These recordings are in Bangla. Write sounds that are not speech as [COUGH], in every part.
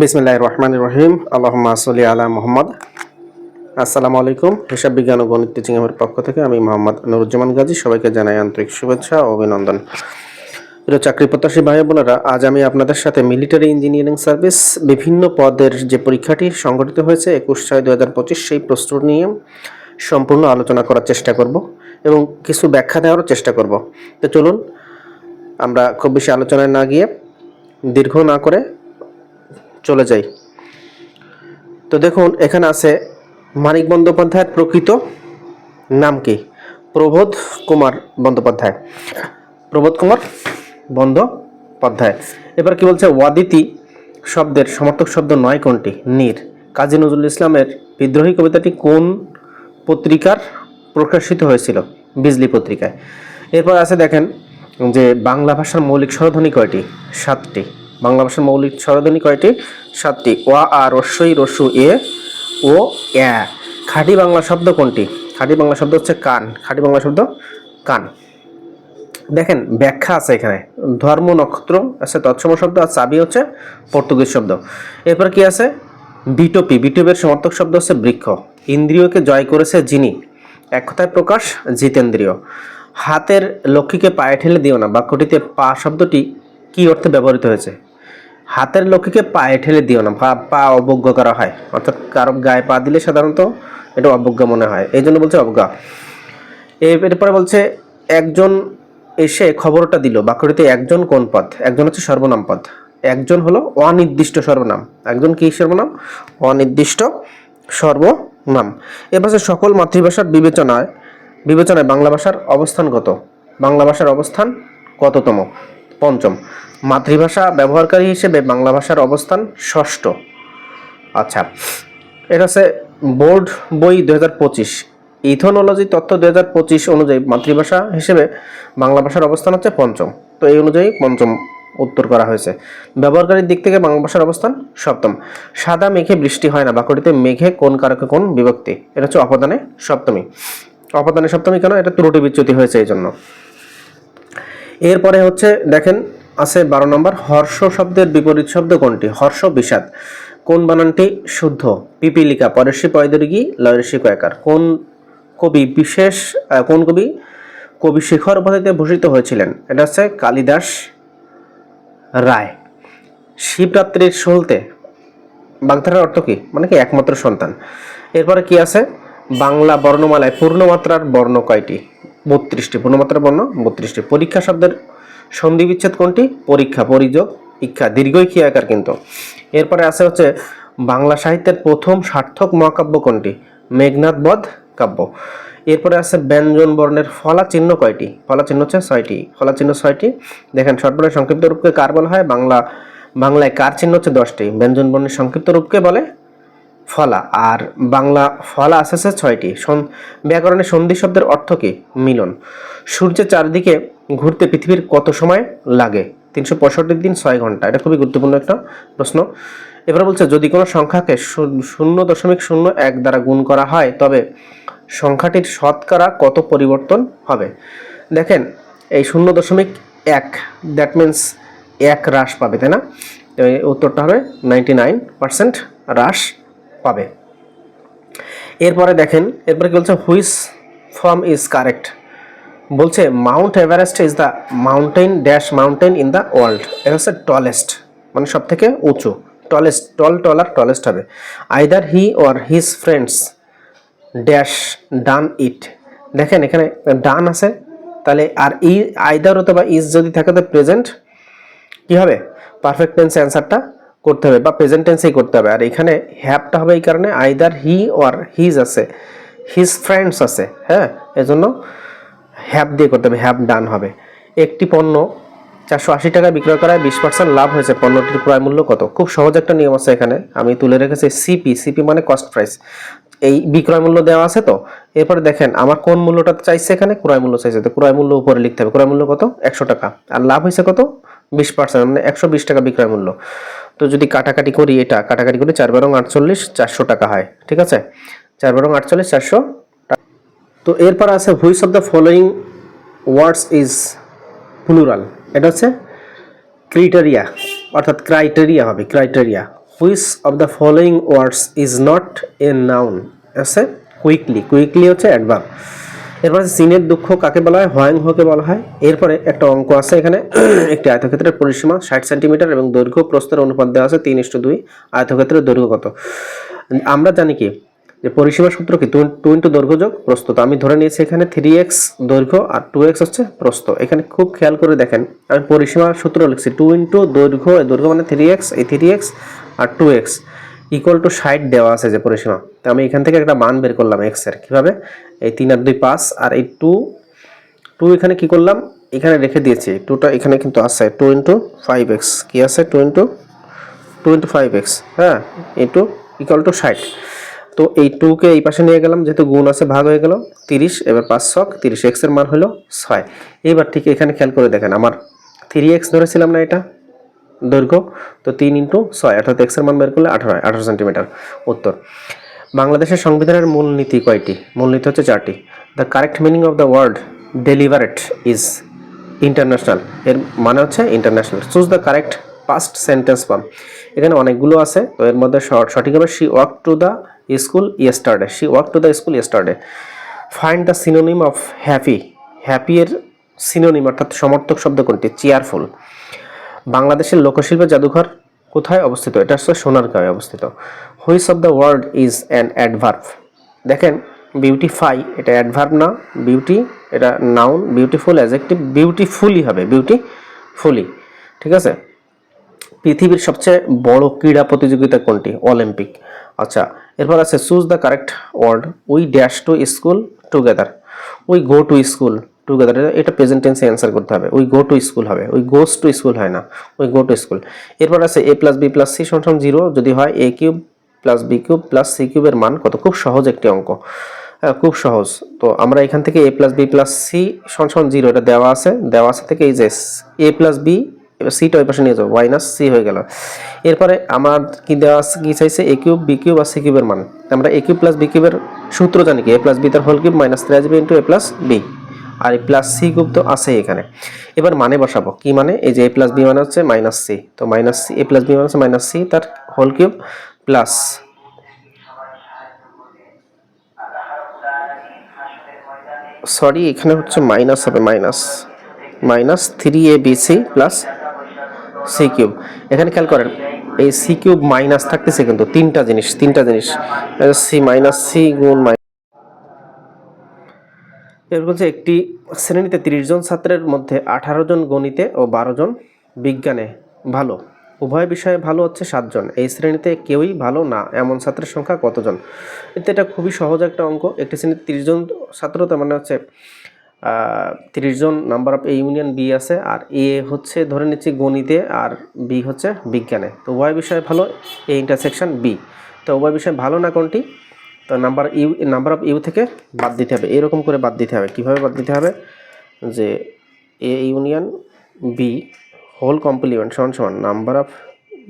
বিসমিল্লাহ রহমান রহিম। আল্লাহমা সাল্লি আলা মোহাম্মদ। আসসালামু আলাইকুম। হিসাব বিজ্ঞান ও গণিত টিচিং এর পক্ষ থেকে আমি মোহাম্মদ নুরুজ্জামান গাজী। সবাইকে জানাই আন্তরিক শুভেচ্ছা ও অভিনন্দন। প্রিয় চাকরি প্রত্যাশী ভাই বোনেরা, আজ আমি আপনাদের সাথে মিলিটারি ইঞ্জিনিয়ারিং সার্ভিস বিভিন্ন পদের যে পরীক্ষাটি সংগঠিত হয়েছে, একুশ ছয় দু সেই প্রস্তুত নিয়ে সম্পূর্ণ আলোচনা করার চেষ্টা করব এবং কিছু ব্যাখ্যা দেওয়ারও চেষ্টা করব। তো চলুন, আমরা খুব বেশি আলোচনায় না গিয়ে দীর্ঘ না করে চলে যাই। তো দেখুন, এখানে আছে মানিক বন্দ্যোপাধ্যায়ের প্রকৃত নাম কি? প্রবোধ কুমার বন্দ্যোপাধ্যায়। প্রবোধ কুমার বন্দ্যোপাধ্যায়। এবার কি বলছে? ওয়াদিতি শব্দের, সমর্থক শব্দ নয় কোনটি? নীর। কাজী নজরুল ইসলামের বিদ্রোহী কবিতাটি কোন পত্রিকার প্রকাশিত হয়েছিল? বিজলি পত্রিকায়। এরপর আছে দেখেন যে বাংলা ভাষার মৌলিক স্বরধ্বনি কয়টি? সাতটি। বাংলা ভাষার মৌলিক স্বরধ্বনি কয়টি? সাতটি। ওয়া আ রস্যই রস্যু এ, ও অ্যা খাঁটি বাংলা শব্দ কোনটি? খাঁটি বাংলা শব্দ হচ্ছে কান। খাঁটি বাংলা শব্দ কান। দেখেন, ব্যাখ্যা আছে এখানে। ধর্ম নক্ষত্র আছে, তৎসম শব্দ আর চাবি হচ্ছে পর্তুগিজ শব্দ। এরপর কি আছে? বিটোপি। বিটোপের সমর্থক শব্দ হচ্ছে বৃক্ষ। ইন্দ্রিয়কে জয় করেছে যিনি। এক কথায় প্রকাশ, জিতেন্দ্রিয়। হাতের লক্ষ্মীকে পায়ে ঠেলে দিও না। বাক্যটিতে পা শব্দটি কি অর্থে ব্যবহৃত হয়েছে? হাতের লক্ষ্মীকে পায়ে ঠেলে দিও না, পা পা অবজ্ঞ করা হয়। অর্থাৎ কারও গায়ে পা দিলে সাধারণত এটা অবজ্ঞা মনে হয়। এই জন্য বলছে অবজ্ঞা। এরপরে বলছে, একজন এসে খবরটা দিল বাক্যটিতে একজন কোন পদ? একজন হচ্ছে সর্বনাম পদ। একজন হলো অনির্দিষ্ট সর্বনাম। একজন কি সর্বনাম? অনির্দিষ্ট সর্বনাম। হচ্ছে সকল মাতৃভাষার বিবেচনায় বিবেচনায় বাংলা ভাষার অবস্থান কত বাংলা ভাষার অবস্থান কততম? পঞ্চম, মাতৃভাষা ব্যবহারকারী হিসেবে বাংলা ভাষার অবস্থান ষষ্ঠ। আচ্ছা এটা হচ্ছে বোর্ড বই দু হাজার পঁচিশ। ইথোনোলজি তথ্য দু হাজার পঁচিশ অনুযায়ী মাতৃভাষা হিসেবে বাংলা ভাষার অবস্থান হচ্ছে পঞ্চম। তো এই অনুযায়ী পঞ্চম উত্তর করা হয়েছে। ব্যবহারকারীর দিক থেকে বাংলা ভাষার অবস্থান সপ্তম। সাদা মেঘে বৃষ্টি হয় না বাক্যটিতে মেঘে কোন কারকে কোন বিভক্তি? এটা হচ্ছে অপদানে সপ্তমী। অপদানে সপ্তমী কেন? এটা ত্রুটি বিচ্যুতি হয়েছে এই জন্য এরপরে হচ্ছে দেখেন, আছে বারো নম্বর, হর্ষ শব্দের বিপরীত শব্দ কোনটি? হর্ষ বিষাদ। কোন বানানটি শুদ্ধ? পিপিলিকা পরেশী পয়দরিগি লয়সী কয়েকার কোন কবি বিশেষ কোন কবি কবি শিখর উপাধিতে ভূষিত হয়েছিলেন? এটা হচ্ছে কালিদাস রায়। শিবরাত্রির শুরুতে বাগধারার অর্থ কি? মানে কি একমাত্র সন্তান। এরপরে কি আছে? বাংলা বর্ণমালায় পূর্ণমাত্রার বর্ণ কয়টি? বত্রিশটি পূর্ণমাত্রার বর্ণ বত্রিশটি পরীক্ষা শব্দের সন্ধি বিচ্ছেদ কোনটি? পরীক্ষা, পরিযোগ ইচ্ছা দীর্ঘই কি আকার কিন্তু? এরপরে আছে হচ্ছে বাংলা সাহিত্যের প্রথম সার্থক মহাকাব্য কোনটি? মেঘনাথ বধ কাব্য। এরপরে আছে ব্যঞ্জন বর্ণের ফলা চিহ্ন কয়টি? ফলা চিহ্ন হচ্ছে ছয়টি। ফলা চিহ্ন ছয়টি। দেখেন শর্টবর্ণের সংক্ষিপ্ত রূপকে কার বলা হয়? বাংলা, বাংলায় কার চিহ্ন হচ্ছে দশটি? ব্যঞ্জন বর্ণের সংক্ষিপ্ত রূপকে বলে ফলা। আর বাংলা ফলা আছে ছয়টি। ব্যাকরণে সন্ধি শব্দের অর্থ কি? মিলন। সূর্যের চারদিকে ঘুরতে পৃথিবীর কত সময় লাগে? তিনশো পঁয়ষট্টি দিন ছয় ঘণ্টা। এটা খুবই গুরুত্বপূর্ণ একটা প্রশ্ন। এবারে বলছে, যদি কোনো সংখ্যাকে শূন্য- দশমিক শূন্য এক দ্বারা গুণ করা হয়, তবে সংখ্যাটির শতকরা কত পরিবর্তন হবে? দেখেন, এই শূন্য দশমিক এক দ্যাট মিন্স এক হ্রাস পাবে, তাই না? উত্তরটা হবে নাইনটি নাইন পার্সেন্ট হ্রাস পাবে। এরপরে দেখেন, এরপরে কি বলছে, হুইস ফর্ম ইজ কারেক্ট। বলছে, Mount Everest is the mountain dash mountain in the world. এটা হচ্ছে টলেস্ট মানে সব থেকে উঁচু। টলেস্ট, টল টলার টলেস্ট হবে। Either he or his friends dash done it. দেখেন, এখানে ডান আছে, তাহলে আর ই, আইদার অথবা ইজ যদি থাকে তো প্রেজেন্ট, কি হবে? পারফেক্ট টেন্সে অ্যান্সারটা করতে হবে বা প্রেজেন্ট টেন্সেই করতে হবে। আর এখানে হ্যাপটা হবে এই কারণে আইদার হি অর হিজ আছে। হিজ ফ্রেন্ডস আছে হ্যাঁ? এজন্য হ্যাপ দিয়ে করতে হবে হ্যাপ ডান হবে। একটি পণ্য চারশো আশি টাকা বিক্রয় করায় বিশ পার্সেন্ট লাভ হয়েছে। পণ্যটির ক্রয় মূল্য কত? খুব সহজ একটা নিয়ম আছে এখানে। আমি তুলে রেখেছি সিপি সিপি মানে কস্ট প্রাইস এই বিক্রয় মূল্য দেওয়া আছে তো? এরপরে দেখেন, আমার কোন মূল্যটা চাইছে এখানে? ক্রয় মূল্য চাইছে। তো ক্রয় মূল্য উপরে লিখতে হবে। ক্রয় মূল্য কত? একশো টাকা। আর লাভ হয়েছে কত? বিশ পার্সেন্ট মানে একশো বিশ টাকা বিক্রয় মূল্য। তো যদি কাটাকাটি করি এটা, কাটাকাটি করি চার বারং আটচল্লিশ, চারশো টাকা হয়, ঠিক আছে? চার বারং আটচল্লিশ, চারশো তো এরপর আছে which of the following words is plural. এটা হচ্ছে ক্রিটেরিয়া অর্থাৎ ক্রাইটেরিয়া হবে, criteria. Which of the following words is not a noun, আছে? কুইকলি কুইকলি হচ্ছে অ্যাডভার্ব। এরপর চীনের দুঃখ কাকে বলা হয়? হয়াং হোকে বলা হয়। এরপরে একটা অঙ্ক আছে এখানে। [CLEARS THROAT] একটি আয়তক্ষেত্রের পরিসীমা ষাট সেন্টিমিটার এবং দৈর্ঘ্য প্রস্তর অনুপাত দেওয়া আছে তিন ইস্টু দুই। আয়তক্ষেত্রের দৈর্ঘ্য কত? আমরা জানি কি? যে পরিসীমা সূত্র কি? টু ইন্টু দৈর্ঘ্য যোগ প্রস্থ। তো আমি ধরে নিয়েছি এখানে থ্রি এক্স দৈর্ঘ্য আর টু এক্স হচ্ছে প্রস্থ। এখানে খুব খেয়াল করে দেখেন। আমি পরিসীমা সূত্র লিখছি। টু ইন্টু দৈর্ঘ্য দৈর্ঘ্য মানে থ্রি এক্স, এই থ্রি এক্স আর টু এক্স। ইকুয়াল টু ষাট দেওয়া আছে যে পরিসীমা। তো আমি এখান থেকে একটা মান বের করলাম এক্সের কীভাবে? এই তিন আর দুই পাঁচ আর এই টু টু এখানে কি করলাম? এখানে রেখে দিয়েছি। টুটা এখানে কিন্তু আছে। টু ইন্টু ফাইভ এক্স কী আছে? Two into two into five x হ্যাঁ? ইন্টু ইকুয়াল টু ষাট। তো এই টুকে এই পাশে নিয়ে গেলাম। যেহেতু গুণ আছে, ভাগ হয়ে গেল। তিরিশ, এবার পাঁচ ছক, তিরিশ এক্সের মান হলো ছয়। এবার ঠিক এখানে খেয়াল করে দেখেন, আমার থ্রি এক্স ধরেছিলাম না এটা। দৈর্ঘ্য, তো তিন ইন্টু ছয়, অর্থাৎ এক্সের মান বের করলে আঠারো আঠারো সেন্টিমিটার উত্তর। বাংলাদেশের সংবিধানের মূলনীতি কয়টি? মূলনীতি হচ্ছে চারটি। The correct meaning of the word deliberate is international এর মানে হচ্ছে international choose the correct past sentence form এখানে অনেকগুলো আছে, তো এর মধ্যে সঠিক হবে she walk to the school yesterday she walk to the school yesterday find the synonym of happy happy এর সিনোনিম অর্থাৎ সমর্থক শব্দ কোনটি? চেয়ারফুল বাংলাদেশের লোকশিল্প জাদুঘর কোথায় অবস্থিত? এটা হচ্ছে সোনারগাঁয়ে অবস্থিত। Which of the word is an adverb দেখেন বিউটিফাই এটা অ্যাডভার্ভ না বিউটি এটা নাউন বিউটিফুল অ্যাজেক্টিভ বিউটিফুলি হবে বিউটিফুলি ঠিক আছে? পৃথিবীর সবচেয়ে বড় ক্রীড়া প্রতিযোগিতা কোনটি? অলিম্পিক আচ্ছা এরপর আছে choose the correct word we dash to school together we go to school together এটা প্রেজেন্ট টেন্সে অ্যান্সার করতে হবে। উই গো টু স্কুল হবে উই গোস টু স্কুল হয় না উই গো টু স্কুল এরপর আছে A plus B plus C সমান জিরো যদি হয় A cube plus B cube plus C কিউবের মান কত? খুব সহজ একটি অঙ্ক। হ্যাঁ, খুব সহজ। তো আমরা এখান থেকে A plus B plus C সমান জিরো এটা দেওয়া আছে। দেওয়া আছে থেকে এই যে এ প্লাস বি এবার সিটা ওই পাশে নিয়ে যাব মাইনাস সি হয়ে গেল। এরপরে আমার কি দেওয়া আছে, কি চাইছে? এ কিউব বি কিউব আর সি কিউবের মান। আমরা এ কিউব প্লাস বি কিউবের সূত্র জানি কি? এ প্লাস বি তার হোল কিউব মাইনাস থ্রি আসবে ইন্টু এ প্লাস বি আর এই প্লাস সি কিউব তো আছেই এখানে। এবার মানে বসাবো। কি মানে? এই যে এ প্লাস বি মানে হচ্ছে মাইনাস সি তো minus C A plus B মানে হচ্ছে মাইনাস সি তার হোল কিউব প্লাস সরি এখানে হচ্ছে মাইনাস হবে minus minus three A B C plus C cube. এখানে খেয়াল করেন, এই সি কিউব মাইনাস থাকতেছে কিন্তু তিনটা জিনিস তিনটা জিনিস। সি মাইনাস সি গুণ মাইনাস এর বলছে একটি শ্রেণীতে তিরিশ জন ছাত্রের মধ্যে আঠারো জন গণিতে ও বারো জন বিজ্ঞানে ভালো। উভয় বিষয়ে ভালো হচ্ছে সাতজন এই শ্রেণীতে কেউই ভালো না, এমন ছাত্রের সংখ্যা কতজন? এতে এটা খুবই সহজ একটা অঙ্ক। একটি শ্রেণীতে তিরিশ জন ছাত্র, তার মানে হচ্ছে তিরিশ জন number of A union B আছে, আর এ হচ্ছে ধরে নিচ্ছি গণিতে, আর বি হচ্ছে বিজ্ঞানে। তো উভয় বিষয়ে ভালো এ ইন্টারসেকশন বি তো উভয় বিষয়ে ভালো না কোনটি? তো number U number of U থেকে বাদ দিতে হবে। এরকম করে বাদ দিতে হবে। কীভাবে বাদ দিতে হবে? যে A union B whole complement সমান সমান number of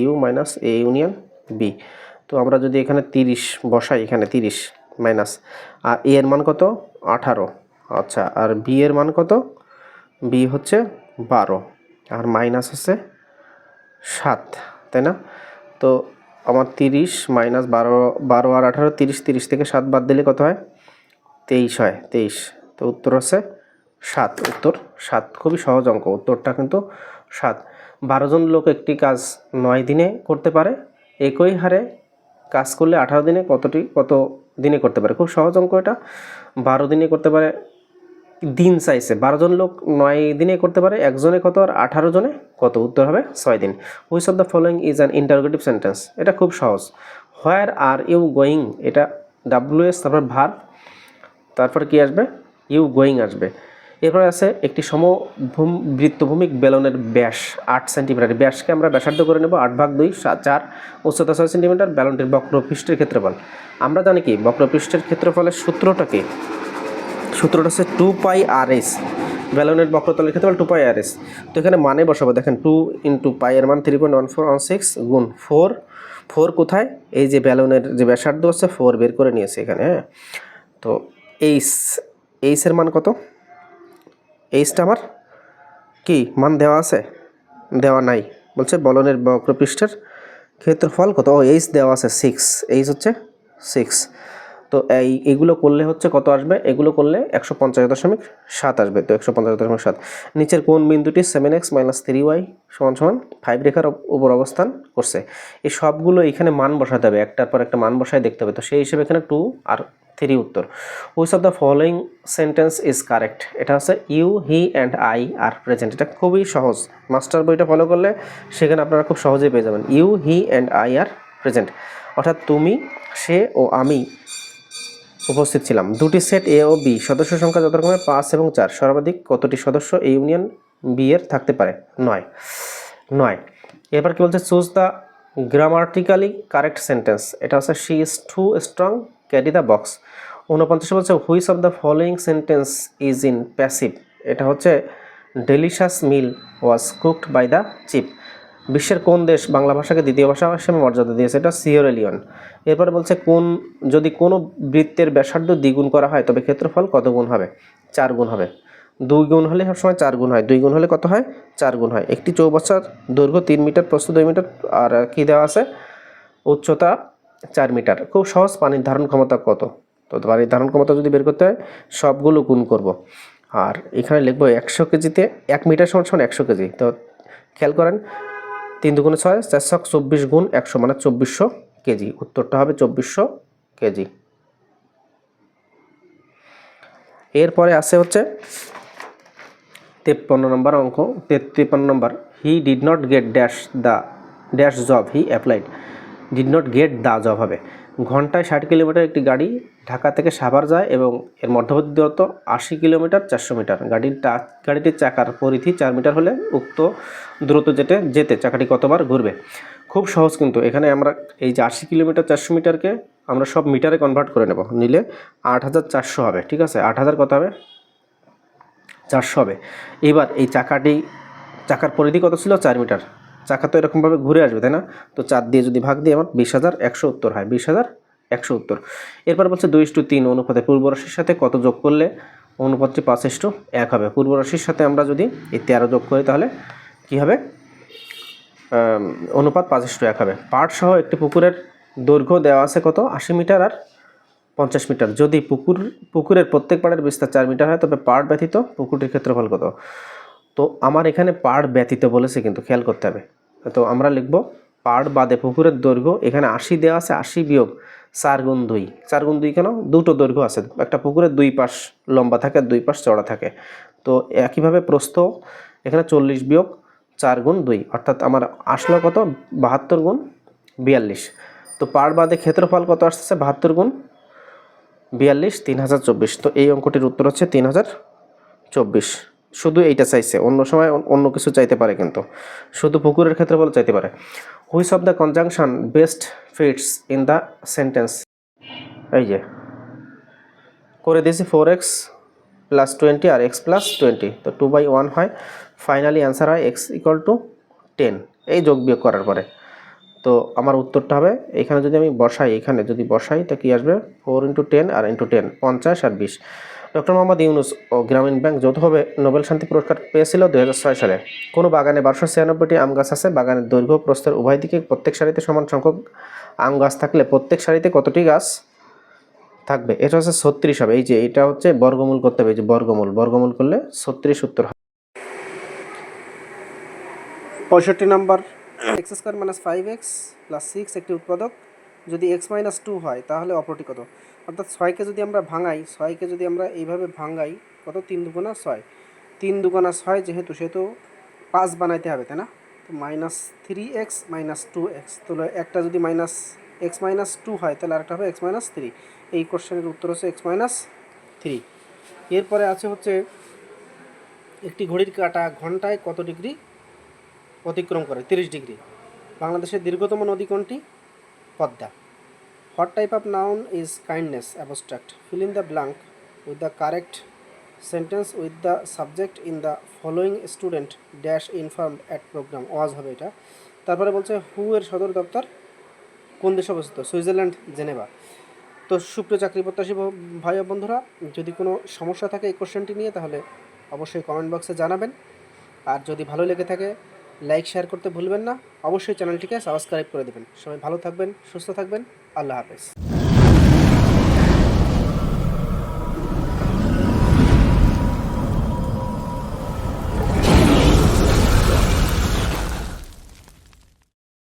U minus A union B তো আমরা যদি এখানে তিরিশ বসাই, এখানে তিরিশ মাইনাস আর এ এর মান কত? আঠারো। আচ্ছা আর বি এর মান কত? বি হচ্ছে বারো, আর মাইনাস হচ্ছে সাত, তাই না? তো আমার তিরিশ মাইনাস বারো বারো আর আঠারো, তিরিশ তিরিশ থেকে সাত বাদ দিলে কত হয়? তেইশ হয়, তেইশ। তো উত্তর হচ্ছে সাত, উত্তর সাত, খুবই সহজ অঙ্ক, উত্তরটা কিন্তু সাত। বারো জন লোক একটি কাজ নয় দিনে করতে পারে, একই হারে কাজ করলে আঠারো দিনে কতটি, কত দিনে করতে পারে? খুব সহজ অঙ্ক এটা। বারো দিনে করতে পারে দিন চাইছে। বারো জন লোক নয় দিনে করতে পারে একজনে কত আর আঠারো জনে? কত উত্তর হবে? ছয় দিন। Which of the following is an interrogative sentence এটা খুব সহজ। হোয়ার আর ইউ গোয়িং এটা ডাব্লিউ এস তারপর ভার তারপর কি আসবে? ইউ গোয়িং আসবে। এরপর আছে একটি সমভূম, বৃত্তভূমিক বেলনের ব্যাস, আট সেন্টিমিটার ব্যাসকে আমরা ব্যাসার্ধ করে নেব আট ভাগ দুই চার, উচ্চতা ছয় সেন্টিমিটার বেলনটির বক্রপৃষ্ঠের ক্ষেত্রফল। আমরা জানি কি, বক্রপৃষ্ঠের ক্ষেত্রফলের সূত্রটা কি? সূত্রটা হচ্ছে টু পাই আর এস ব্যালনের বক্রতলের ক্ষেত্রফল টু পাই আর এস তো এখানে মানে বসাবো, দেখেন টু ইন্টু পাই এর মান three point one four one six গুণ ফোর ফোর কোথায়? এই যে ব্যালনের যে ব্যাসার্ধ আছে ফোর বের করে নিয়েছে এখানে হ্যাঁ? তো এইস এইসের মান কত? এইসটা আমার কি, মান দেওয়া আছে? দেওয়া নাই। বলছে বলনের বক্রপৃষ্ঠের ক্ষেত্রফল কত? ও এইচ দেওয়া আছে সিক্স এইচ হচ্ছে সিক্স তো এই, এগুলো করলে হচ্ছে কত আসবে? এগুলো করলে একশো পঞ্চাশ দশমিক সাত আসবে, তো একশো পঞ্চাশ দশমিক সাত। নিচের কোন বিন্দুটি seven x minus three y সমান সমান ফাইভ রেখার উপর অবস্থান করছে। এই সবগুলো এখানে মান বসাতে হবে, একটার পর একটা মান বসায় দেখতে হবে। তো সেই হিসেবে এখানে টু আর থ্রি উত্তর। Which of the following sentence is correct এটা হচ্ছে you he and I are present এটা খুবই সহজ। মাস্টার বইটা ফলো করলে সেখানে আপনারা খুব সহজেই পেয়ে যাবেন। You he and I are present অর্থাৎ তুমি, সে ও আমি উপস্থিত ছিলাম। দুটি সেট এ ও বি, সদস্য সংখ্যা যথাক্রমে পাঁচ এবং চার। সর্বাধিক কতটি সদস্য এই ইউনিয়ন বি এর থাকতে পারে? নয়। নয়। এবার কি বলছে? Choose the grammatically correct sentence. এটা হচ্ছে she is too strong carry the box ঊনপঞ্চাশে বলছে which of the following sentence is in passive এটা হচ্ছে delicious meal was cooked by the chef বিশ্বের কোন দেশ বাংলা ভাষাকে দ্বিতীয় ভাষা হিসেবে মর্যাদা দিয়েছে? এটা সিওরেলিয়ন এরপরে বলছে, কোন, যদি কোনো বৃত্তের ব্যাসার্ধ দ্বিগুণ করা হয়, তবে ক্ষেত্রফল কত গুণ হবে? চার গুণ হবে। দুই গুণ হলে সবসময় চার গুণ হয়। দুই গুণ হলে কত হয়? চার গুণ হয়। একটি চৌবাচ্চার দৈর্ঘ্য তিন মিটার, প্রস্থ দুই মিটার, আর কি দেওয়া আছে? উচ্চতা চার মিটার। খুব সহজ পানির ধারণ ক্ষমতা কত? তো পানির ধারণ ক্ষমতা যদি বের করতে হয়, সবগুলো গুণ করব। আর এখানে লিখব একশো কেজিতে, এক মিটার সমান সমান একশো কেজি। তো খেয়াল করেন তিন দুগুণে ছয় চারশো চব্বিশ গুণ একশো মানে চব্বিশশো কেজি। উত্তরটা হবে চব্বিশশো কেজি। এরপরে আছে হচ্ছে তেপ্পান্ন নম্বর অঙ্ক। তেপ্পান্ন নম্বর, he did not get dash the dash job, he applied. Did not get the job হবে। ঘন্টায় ষাট কিলোমিটার একটি গাড়ি ঢাকা থেকে সাভার যায় এবং এর মধ্যবর্তী দূরত্ব আশি কিলোমিটার, চারশো মিটার। গাড়ির গাড়িটির চাকার পরিধি চার মিটার হলে উক্ত দূরত্ব যেতে যেতে চাকাটি কতবার ঘুরবে? খুব সহজ কিন্তু। এখানে আমরা এই যে আশি কিলোমিটার, চারশো মিটারকে আমরা সব মিটারে কনভার্ট করে নেব। নিলে আট হাজার চারশো হবে, ঠিক আছে? আট হাজার কত হবে? চারশো হবে। এবার এই চাকাটি, চাকার পরিধি কত ছিল? চার মিটার। চাকা তো এরকমভাবে ঘুরে আসবে, তাই না? তো চার দিয়ে যদি ভাগ দিই আমার বিশ হাজার একশো উত্তর হয়, বিশ হাজার একশো উত্তর। এরপর বলছে দুই ইস্টু তিন অনুপাতে পূর্ব রাশির সাথে কত যোগ করলে অনুপাতটি পাঁচ এক হবে? পূর্ব রাশির সাথে আমরা যদি এই তেরো যোগ করি তাহলে কি হবে? অনুপাত পাঁচ এক হবে। পাট সহ একটি পুকুরের দৈর্ঘ্য দেওয়া আছে কত? আশি মিটার আর পঞ্চাশ মিটার। যদি পুকুর, পুকুরের প্রত্যেক পাড়ের বিস্তার চার মিটার হয়, তবে পাড় ব্যতীত পুকুরটির ক্ষেত্রফল কত? তো আমার এখানে পাড় ব্যতীত বলেছে কিন্তু, খেয়াল করতে হবে। তো আমরা লিখব, পাড় বাদে পুকুরের দৈর্ঘ্য, এখানে আশি দেওয়া আছে, আশি বিয়োগ চার গুণ দুই। চার গুণ দুই কেন? দুটো দৈর্ঘ্য আছে। একটা পুকুরের দুই পাশ লম্বা থাকে, দুই পাশ চড়া থাকে। তো একইভাবে প্রস্থ, এখানে চল্লিশ বিয়োগ চার গুণ দুই, অর্থাৎ আমার আসলো কত? বাহাত্তর গুণ বিয়াল্লিশ। তো পাড় বাদে ক্ষেত্রফল কত আসতেছে? বাহাত্তর গুণ বিয়াল্লিশ, তিন হাজার চব্বিশ। তো এই অঙ্কটির উত্তর হচ্ছে তিন হাজার চব্বিশ। শুধু এইটা চাইছে, অন্য সময় অন্য কিছু চাইতে পারে কিন্তু। শুধু পুকুরের ক্ষেত্রে বলে, চাইতে পারে। Which of the conjunction best fits in the sentence এই যে, করে দিয়েছি ফোর এক্স প্লাস টোয়েন্টি আর এক্স প্লাস টোয়েন্টি তো টু বাই ওয়ান হয়। ফাইনালি অ্যান্সার হয় এক্স ইকুয়াল টু টেন এই যোগ বিয়োগ করার পরে। তো আমার উত্তরটা হবে, এখানে যদি আমি বসাই, এখানে যদি বসাই, তা কি আসবে? ফোর ইন্টু টেন আর ইন্টু টেন পঞ্চাশ আর বিশ। ডক্টর মোহাম্মদ ইউনুস ও গ্রামীণ ব্যাংক যৌথভাবে নোবেল শান্তি পুরস্কার পেয়েছিল দু হাজার ছয় সালে। কোনো বাগানে বারোশো ছিয়ানব্বইটি আম গাছ আছে। বাগানের দৈর্ঘ্য প্রস্থের উভয় দিকে প্রত্যেক সারিতে সমান সংখ্যক আম গাছ থাকলে প্রত্যেক সারিতে কতটি গাছ থাকবে? এটা হচ্ছে ছত্রিশ হবে। এই যে এটা হচ্ছে বর্গমূল করতে হবে। এই যে বর্গমূল বর্গমূল করলে ছত্রিশ উত্তর হবে। পঁয়ষট্টি নম্বর। X square minus five x plus six একটি উৎপাদক। যদি এক্স মাইনাস টু হয়, তাহলে অপরটি কত অর্থাৎ ছয়কে যদি আমরা ভাঙাই, ছয়কে যদি আমরা এইভাবে ভাঙাই, কত? তিন দুগুণা ছয়। তিন দুগুণা ছয় যেহেতু, সেহেতু পাঁচ বানাইতে হবে, তাই না? তো minus three x minus two x. তাহলে একটা যদি মাইনাস এক্স মাইনাস টু হয়, তাহলে আরেকটা হবে এক্স মাইনাস থ্রি। এই কোশ্চেনের উত্তর হচ্ছে এক্স মাইনাস থ্রি। এরপরে আছে হচ্ছে একটি ঘড়ির কাঁটা ঘন্টায় কত ডিগ্রি অতিক্রম করে? তিরিশ ডিগ্রি। বাংলাদেশের দীর্ঘতম নদী কোনটি? Padma. What type of noun is kindness abstract fill in the blank with the correct sentence with the subject in the following student dash informed at program was হবে এটা। তারপরে বলছে হু এর সদর দপ্তর? কোন দেশে অবস্থিত? Switzerland, Geneva. তো সুপ্রিয় চাকরি প্রত্যাশী ভ- ভাই বন্ধুরা, যদি কোনো সমস্যা থাকে এই কোশ্চেনটি নিয়ে, তাহলে অবশ্যই কমেন্ট বক্সে জানাবেন। আর যদি ভালো লেগে থাকে লাইক শেয়ার করতে ভুলবেন না। অবশ্যই চ্যানেলটিকে সাবস্ক্রাইব করে দেবেন। সবাই ভালো থাকবেন, সুস্থ থাকবেন। আল্লাহ হাফেজ।